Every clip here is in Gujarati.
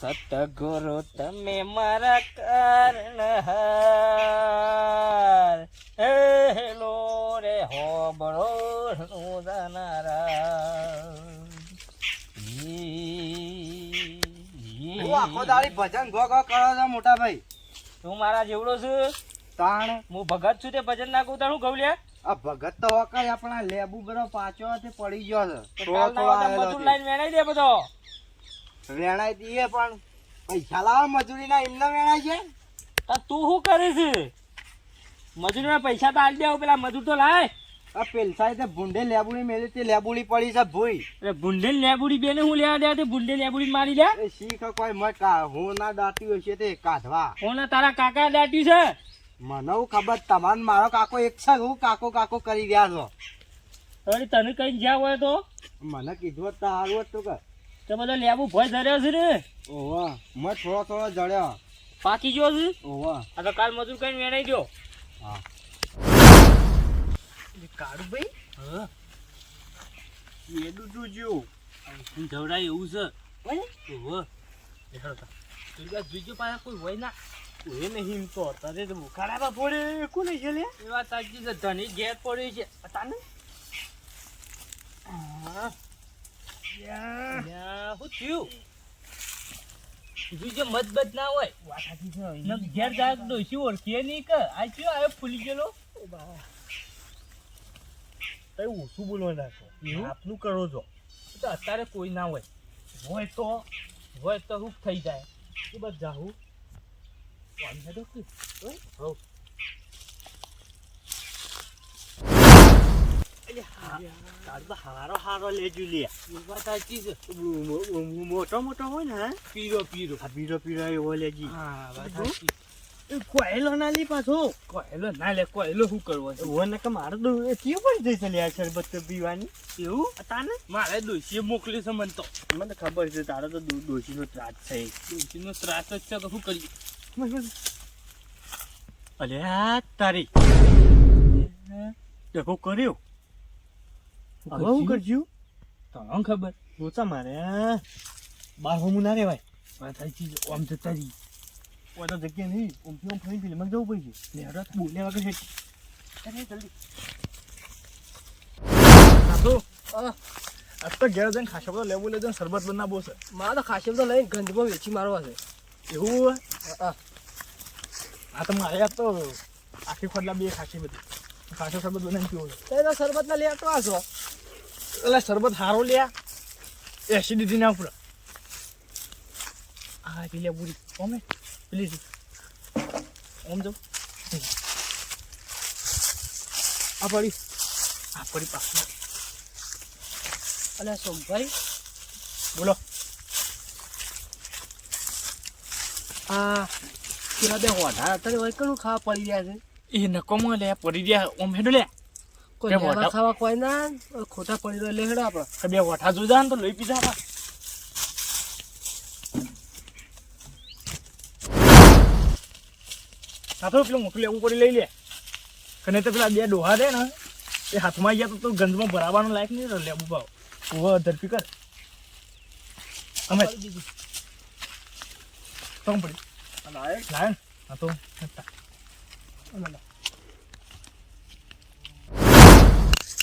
સતગુરુ તમે મારા કારણહાર. હેલો રે હું આખો દાડી ભજન ગો ગો કરો છો મોટા ભાઈ. તું મારા જેવડો છું? તાણ. હું ભગત છું તે ભજન ના કહું તારું કહું આ ભગત તો આપણા લેબુ બધો પાછો પડી ગયો છે. લાઈન વેણાઈ દે બધો. વેણાઈ દઈએ પણ પૈસા લાવો મજૂરી ના એમને વેણાય છે? તો તું શું કરીશ મજૂરીના પૈસા તો આલી દેવું પેલા મજૂર તો લાય. આ પેલસાઈ તે ભૂંડે લેબુડી મેલી તે લેબુડી પડી છે ભૂઈ. એટલે ભૂંડે લેબુડી બેને હું લેવા દે તે ભૂંડે લેબુડી મારી દે એ શીખ કોઈ મત કા હું ના દાટી હોય છે તે કાઢવા. હું તારા કાકા દાટી છે? મને હું ખબર તમાર મારો કાકો એક છે હું કાકો કાકો કરી રહ્યા છો. તને કઈ જ્યાં હોય તો? મને કીધું તારું હતું કે. તે બધો લેબુ ભય ધર્યો છે રે ઓવા મેં થોડો થોડો જડ્યો. પાકી ગયો છે? ઓવા આ તો કાલ મજૂર કઈ વેણાઈ ગયો હા. કાળુ ભાઈ? હા. એ દૂધું જ્યું. હું જવડાય એવું છે? ઓહો. દેખાડો એટલે તું. જોઈજો પાછા કોઈ હોય ના? એ નહીં તો. તારે તો મુખાડા પડે. કોને છે લે? એ વાત સાચી છે. ધણી ઘેર પડ્યું છે. તાને? હા. શું થયું? જોઈજો મતબત ના હોય નમ ઘેર જાય ડોશી ઓળખીએ નહીં કે? આ ચિયો આવ્યો ફૂલી ગયેલો? તઈ ઓછું બોલવા નાખો આપનું કરો છો. તો અત્યારે કોઈ ના હોય. હોય તો? હોય તો હું થઈ જાય. એ વાંધો હેડો કે? હોય? હઉ. તાર તો હારો હારો લેજો લે વાત સાચી છે મોટો મોટો હોય ને પીરો પીરો હા? પીરો પીરો એવો લેજી હા વાત કોયલો ના લી પાછો કોયલો ના લે કોયલો શું કરવો એવો ને કે મારે એ કેવું પણ જઈ ચાલે શરબત પીવાની એવું તાને મારે દોશી મોકલી છે મને તો મને ખબર છે તારો તો ડોશી નો ત્રાસ છે ડોશીનો ત્રાસ જ છે તો શું કરીએ આ તારી દેખો કર્યો? હવે હું કરજો? તને ખબર. રોચા મારે બાર હોમું ના રેવાય. વાત સાચી છે આમ જતા રહી. તો જગ્યા નહીં. ઓમથી ઓમ ફરી ફિલ્મ જવું પડશે. ને હડો બોલ્યા વગર હેઠ અરે જલ્દી. સાસુ આજ તો ઘેર જઈને ખાસા બધો લેવું લેજો શરબત બહુ છે. મારે તો ખાસા તો લઈને ગંધમાં વેચી મારવા છે. એવું હા. આ તો મારે યાદ તો આખી ખોટલા બે ખાસી બધી. ખાસો શરબત બનાવી પીવો છે. તે શરબત ના લેતો આસો એટલે શરબત હારો લ્યા એસિડિટી ના ઉપર. આ પેલી બુરી ઓમે પેલી. ઓમ જો. આ પડી. આ પડી પાછળ. અને સોમભાઈ બોલો. આ પેલા બે હોઢા અત્યારે હોય કણું ખાવા પડી રહ્યા છે? એ નકોમાં લે, પડી રહ્યા. ઓમ હેડો લે. કોઈ લેવા ખાવા કોઈ ના ખોટા પડી રહ્યો લેહડો આપણે બે વઠા જોજા ને તો લઈ પીધા હતા આ પેલું મોટું લેવું પડી લઈ લે. અને તો પેલા બે ડોહા દે ને એ હાથમાં ગયા તો ગંધમાં ગંજમાં લાયક નહીં લેવું ભાવ ઊભો ધરપી કર. અમે તો પડી. લાય ને. હા તો.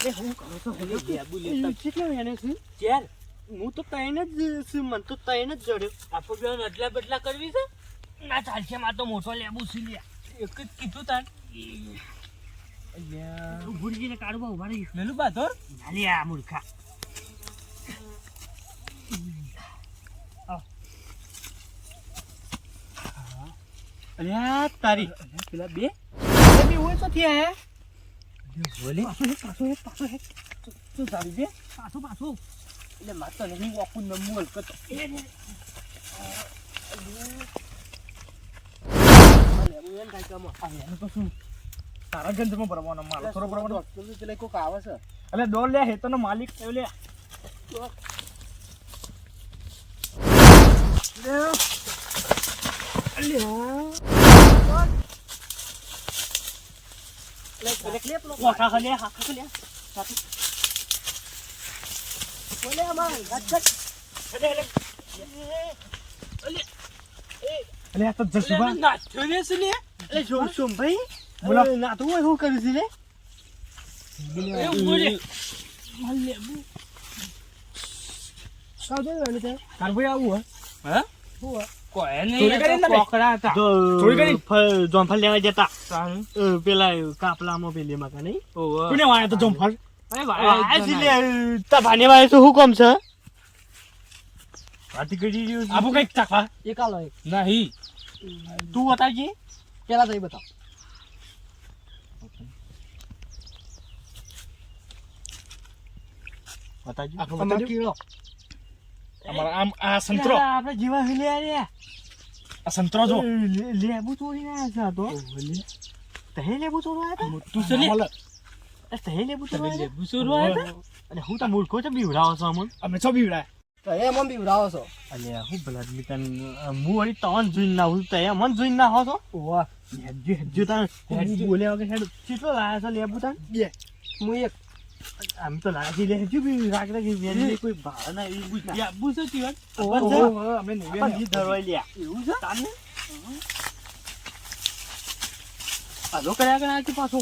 હતા. હું લા. તો હું લેબુ લેતા. કેટલા વેણે છે? ચાલ હું તો તૈન જ છું મને તો તૈન જ જડ્યો આપણે બે અદલા બદલા કરવી છે? ના ચાલશે માર તો મોટો લેબુ છે લ્યા. એક જ કીધું તાર ભૂરજીને કાઢવા ઊભા રહી મેલું બાધોર લ્યા મૂર્ખા. અલ્યા તારી. પેલા બે. બે હોય તો થયા બોલે. પાછો હે પાછો હે તું તારી દે પાછો પાછો. એટલે માતો નહીં વાકું નમવું હલકતો. એનું તો શું? તારા ગંજમાં ભરવાનો માલ. થોડો ભરવાનો. પેલા કોઈક આવે છે? એટલે લે માલિક થયો લે. કોઠા હલે હાથ હલે બોલે અમાર ગટ ગટ અલે લે આ તો જસુભા ને શું લે એટલે શોમ શોમ ભાઈ બોલો. ના તો હું કરું છું લે એ બોલે સાવ જોયું એને તે તાર ભાઈ આવું હે હા હું જોમફળ લેવા જતા. પેલા કાપલામાં પેલી મકા નહીં? કોને વાળે તો જમફળ ભાને વાળે તો હું કોમ છે. આપું કંઈક ચાખવા? એક નહીં. તું બતાવજે પેલા તો બતાવ. બતાવજો. કીડો અમારા આમ આ સંતરો. આપણે જીવા હિલ્યા રે આ સંતરો જો. લેબુ તોડી ના છે આ તો. તહે લેબુ તોડવા આવ્યા તું છે લે. હતા તહે લેબુ તોડવા લેબુ તોડવા હતા? અને હું તો મૂર્ખો છે બીવડાવો છો અમન અમે છો બીવડાય. તો એ મન બીવડાવો છો. અલે હું ભલા મી તન હું વળી તન જોઈને ના હું તો મન જોઈને ના હો છો? વાહ હેજો હેજો તન હેજો વગર હેડ. કેટલો લાયા છે લેબુ તન બે. હું એક. આમ તો લાગી લે બી વેલી કોઈ ભાડા ના એવી બુજ લેબુ છે જીવન? ઓહો, અમે નહીં પણ ધરવાઈ લ્યા. એવું છે? તાને આ લો કર્યા કર્યા કે પાછો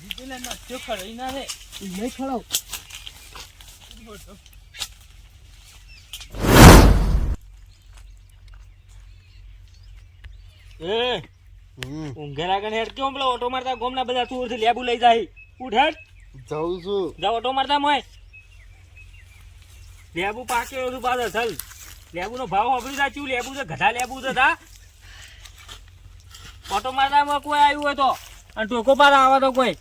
જીજુને નાચ્યો ખરાઈ ના રે. નહીં ખડાવ. એ ઊંઘેલા આગળ હેડ કેમ પેલો ઓટો મારતા ગોમના બધા તું લેબુ લઈ જાય? ઉઠ હેડ જાઉં છું. જા ઓટો મારતા મોય. લેબુ પાકેલો છું પાછો ચાલ. લેબુનો ભાવ વાપરી જા ચું લેબુ છે ગધા લેબુ છે તા. ઓટો મારતામાં કોઈ આવ્યું હોય તો? અને ટોકો પાર આવે તો કોઈ?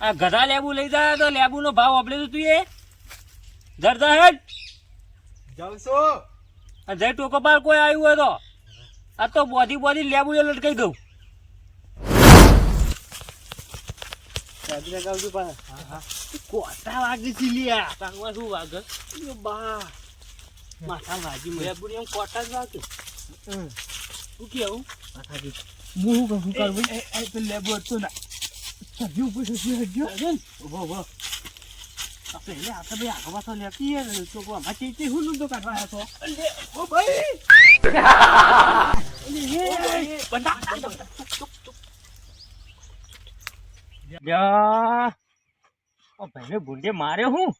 આ ગધા લેબુ લઈ જાય તો લેબુનો ભાવ વાપરી તું એ? ધરતા હેડ જાઉં છું. અને જય ટોકો પાર કોઈ આવ્યું હોય તો? આ તો બોધી બોધી લેબુ લટકાઈ લટકાઈ દઉં રાત્રે ગાવ છું પાછા કોટા વાગી છે લ્યા. તાંગમાં શું વાગે? યો બા. માથા વાજી મને. લેબુ એમ કોટા જ વાગે. હમ. શું કેવું? માથાજી. હું શું કરું કરવું એ એ તો લેબુ હતું ના. સજ્જુ ઉપર સજ્જુ સજ્જુ ઊભો ઊભો. આપણે એટલે આપણે ભાઈ આગળ પાછળ લેતી હે તો કોઈ આમાં ચીચી હું નતો કાઢવા આવ્યો છો ઓ ભાઈ. ઓ ભાઈને ભૂંડે મારે હું?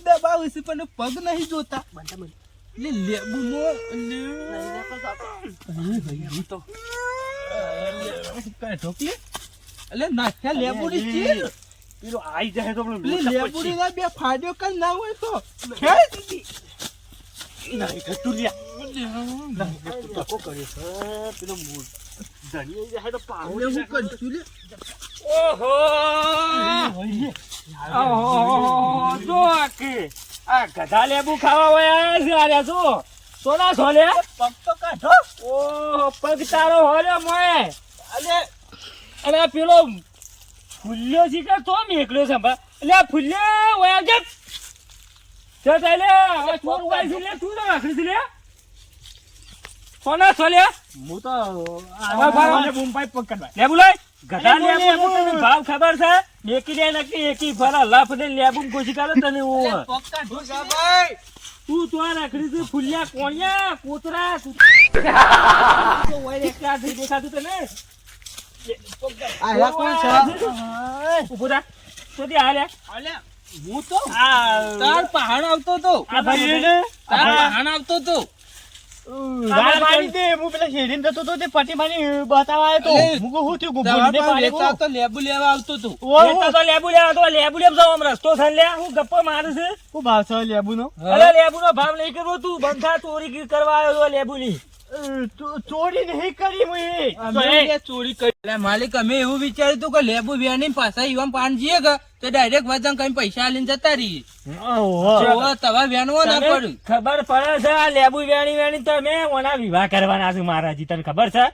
દબાવે છે પણ પગ નહીં જોતા. એટલે લેબુ નો તો. એટલે નાખ્યા લેબુડી ચીર? પેલો આઈ જાય તો લેબુડી ના બે ફાડ્યો કર ના હોય તો. ખેંચ નહીં થતું લ્યા. નહીં ધક્કો કર્યો છે. પેલો મૂળ. ધણી જાય તો પાહુ હવે હું કરશું લે. ઓહો! ઓહો જો કે આ ગધા લેબુ ખાવા વયા છે આર્યા જો. સોના સોલે પગ તો કાઢો. ઓહો પગ તારો હોલે મોય અલે અને આ પેલો ફૂલ્યો છે કે તો મેકલ્યો છે ભા એટલે આ ફૂલ્યો વયા આ ચોર છે લે તું તો રાખડી છે લે. હું તો આ ભાઈ, ગધા. તને ભાવ ખબર છે? દે નક્કી એકી ફરા લાફ દે લેબુ કોશી કરે તને ઓ પગ કાઢો ભાઈ તું તો રાખડી છે ફૂલ્યા કોણિયા કોતરા તો ઓય એકલા દેખાતું તને? આ કોણ છે? ઊભો થા તો તે હાલે. અલે હું તો? તાર પહાડ આવતો તો. તાર પહાડ આવતો તો. લેબુ લેવા આવતો તો. ઓહો લેતા તો લેબુ લેવા તો લેબુ લેમ રસ્તો થઈને હું ગપ્પો મારે છે. ભાવ છે લેબુનો? અરે લેબુ નો ભાવ નહીં કરવો તું. બંધા ચોરી કરવા આવ્યો લેબુ ની ચોરી નહીં કરી મેં ચોરી કરી માલિક અમે એવું વિચાર્યું હતું કે લેબુ વેણી પાછા ઈવન પાન જઈએ કે તો ડાયરેક્ટ વજન કઈ પૈસા લઈને જતા રહીએ. તવા વેણવો ના પડ્યું ખબર પડે છે આ લેબુ વેણી વેણી તમે ઓના વિવાહ કરવાના છે મારાજી તને ખબર છે?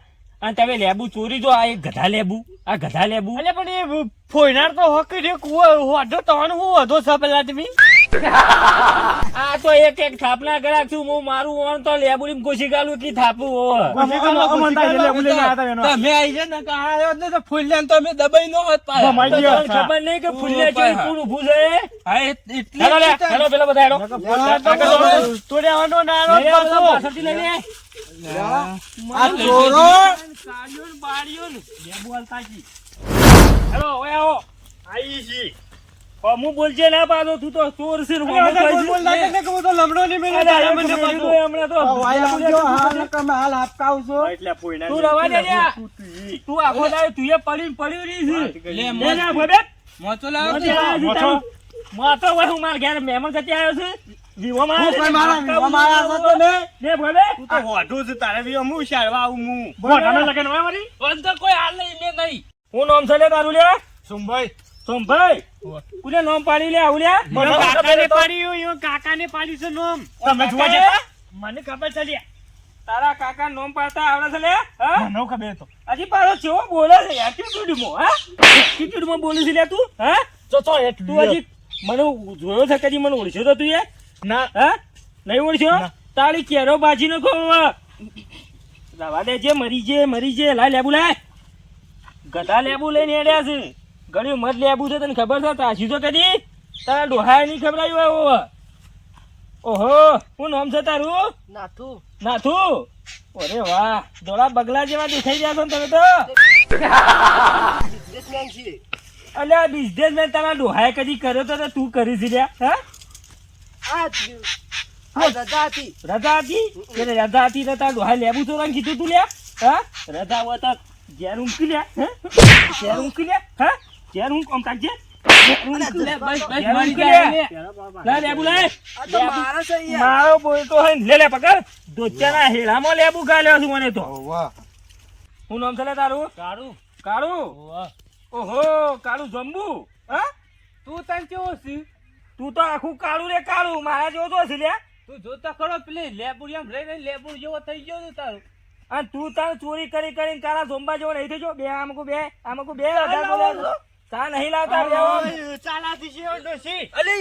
અને તમે લેબુ ચોરી જો આ એક ગધા લેબુ આ ગધા લેબુ. એટલે પણ એ ફોઈનાર તો હક રે કુવો હોડો તણ હું વધો છે પેલા તમે? આ તો એક એક થાપના કરાક છું. હું મારું ઓણ તો લેબુલી ઘોષી ગાલું કી થાપું એનો. તમે આઈ છે ને કે આયો ને તો ફૂલ્યાને તો અમે દબાઈ નો હોત ખબર નહીં કે ફૂલ્યા છે કોણ ઊભું છે? હા, એટલે હેલો જ પેલા બધા હેલો. તોડ્યાવાનો નાનો લઈ આવો પાછળથી લઈ લે. આ ચોરો સાડીઓ ને બાડીઓ લેબુ હાલતા જી. હેલો ઓય આવો. આઈ છી. હું બોલજે ના પાડો તું તો ચોર છે તો. એટલે પોઈના તું રવા દે તું આખો પડ્યું રહી છે. લે, ના ભોબે. મોચો લાવો? આવ્યો છે. તારું. મોતો હોય હું મારા ઘેર મહેમાન થતી આવ્યો છે. વિવોમાં હું કોઈ મારા વિવોમાં આવ્યા છો તમે? લે ભોબે. તું તો હોઢું છે, તારે બી શાળવા આવું હું. હોય મારી? તો કોઈ હાલ નહીં મેં નહીં હું નામ છે લે તારું લે સુંભાઈ. સોમભાઈ કોને નામ પાડી લે આવું લે. મને કાકાને પાડ્યું, ઈવન કાકાને પાડ્યું છે નામ. તમે જોવા જતા? મને ખબર છે લ્યા. તારા કાકા નામ પાડતા આવડે છે લે હા? મને ખબર હતો. હજી પાછો ચેવો બોલે છે એટીટ્યુડમાં હા? એટીટ્યુડમાં બોલે છે લે તું હા? તો તો એ તું હજી મને જોયો છે કદી મને ઓળખ્યો તો તું એ? ના. હા? નહીં ઓળખ્યો. તારી કેરો બાજી નો રવા દે જે મરી જે મરી જે લાય લેબુ લાય. ગધા લેબુ લઈને એડ્યા છે. ઘણી મત લેબુ છે તને ખબર છે? તાસી તો કદી? તારા ડોહાય નહીં ખબરાયું ઓવે. ઓહો હું નામ છે તારું? નાથું. નાથું? અરે વાહ ધોળા બગલા જેવા દેખાઈ રહ્યા છો તમે તો. બિઝનેસમેન આ બિઝનેસમેન તારા ડોહાએ કદી કર્યો તો તું કરી છે લ્યા હા? રજા હતી. રજા હતી? રજા હતી તો તારા ડોહાએ લેબુ ચોરાને કીધું તું લ્યા હા? રજા હોય તો ઘેર ઊંઘી લ્યા હા? ઘેર ઊંકી લ્યા હા? ઘેર ઊંઘ આમ કાઢજે? ઘેર ઊંઘ. લે, બસ, બસ, ઘેર મરી ઊંઘી ગયા, લે. લે. લા લેબુ લાય આ તો મારા છે યાર મારો બોલતો હોય લે લે પકડ. દોચાના હેડામાં લેબુ ગાલ્યો છું મને તો. હું નામ છે તારું? કાળું. કાળું? ઓહો કાળું જંબુ. હા? તું તને કેવો છે? તું તો આખું કાળું રે કાળું. મારા જેવો તો છે તું જોતા ખરો પેલી લેબુડિયામ રહી રહી લેબુડ જેવો થઈ ગયો છે તારું. અને તું તાર ચોરી કરી કરીને તારા ઝોંબા જેવો નહીં જો બે આમકુ બે આમકુ બે તા નહીં લાવતા આમ. ઓય, ચાલાથી છે ડોશી. અલે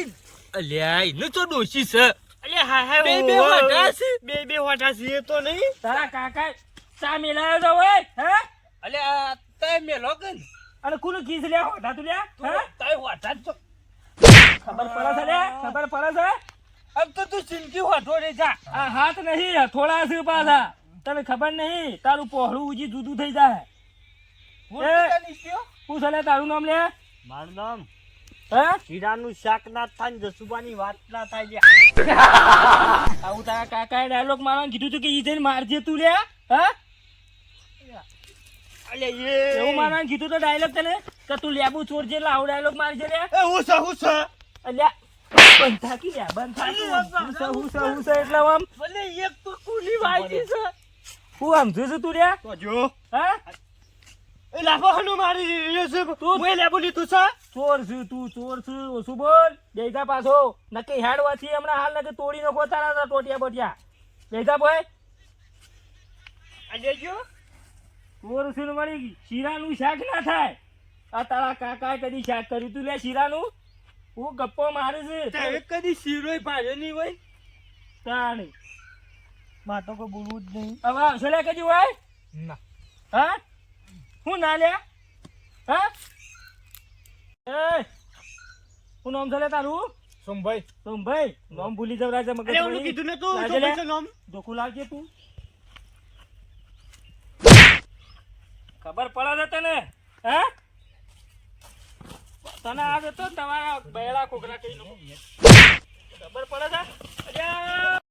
અલ્યા એનું તો ડોશી છે અલ્યા, હાય, હાય, બે બે. હોટા છે. બે બે હોટા છે, એ તો નહીં તારા કાકા ચા મિલાયો તો હોય હે અલ્યા તય મેલો કે ને? અને કોનું ખીસ લ્યા હોટા તું લ્યા તું હે તય હોટા છો. ખબર પડે છે લ્યા ખબર પડે છે આમ તો તું ચીમકી હોઠો રે જા આ હાથ નહીં થોડા છે પાછા તને ખબર નહીં તારું પહોળું ઉજી જુદું થઈ જાય હું. તો તને કયો? પૂછ લે તારું નામ લે? મારું નામ હે? હીરાનું શાક ના થાય જસુબાની વાત ના થાય લ્યા. આવું તારા કાકાએ ડાયલોગ મારવાનું કીધું તું કે ઈ જઈને મારજે તું લે હા? અલે એ- એવું મારવાનું કીધું તો ડાયલોગ તને? કે તું લેબુ છોડ છે એટલે આવું ડાયલોગ મારજે લે? એ, હું છે, હું છે. અલ્યા બંધ થાકી લે બંધ થાકી હું છે હું છે હું છે એટલે આમ. ભલે એક તો કુલી વાગી છે. હું આમ છું તું રે તો જો. હા? લાફો હનુ મારી. તું- એ લેબુ લીધું છે. ચોર છું તું ચોર છું ઓછું બોલ. બેગા પાછો. નક્કી હેડવાથી હમણાં હાલ નક્કી તોડી નાખો તારા તારા ટોટિયા બોટિયા. બેગા ભાઈ અલ્યા, જો. ચોર છું ને વળી શીરાનું શાક ના થાય. આ તારા કાકાએ કદી શાક કર્યું તું લે શીરાનું? હું ગપ્પો મારું છું. કદી શીરોય ભાજ્યો નહીં હોય. તાણી. માં તો કોઈ બોલવું જ નહીં. હવે આવશે લે કદી હોય ના. હા? હું ના લ્યા હા? હું નામ છે તારું? સોમભાઈ. સોમભાઈ નામ ભૂલી જાવ રાજા મગજ કીધું ને તું નામ. ધોકું લાગજે તું. ખબર પડે છે તને? હે? તને આ જતો તમારા બેડા કોકરા કઈ ખબર પડે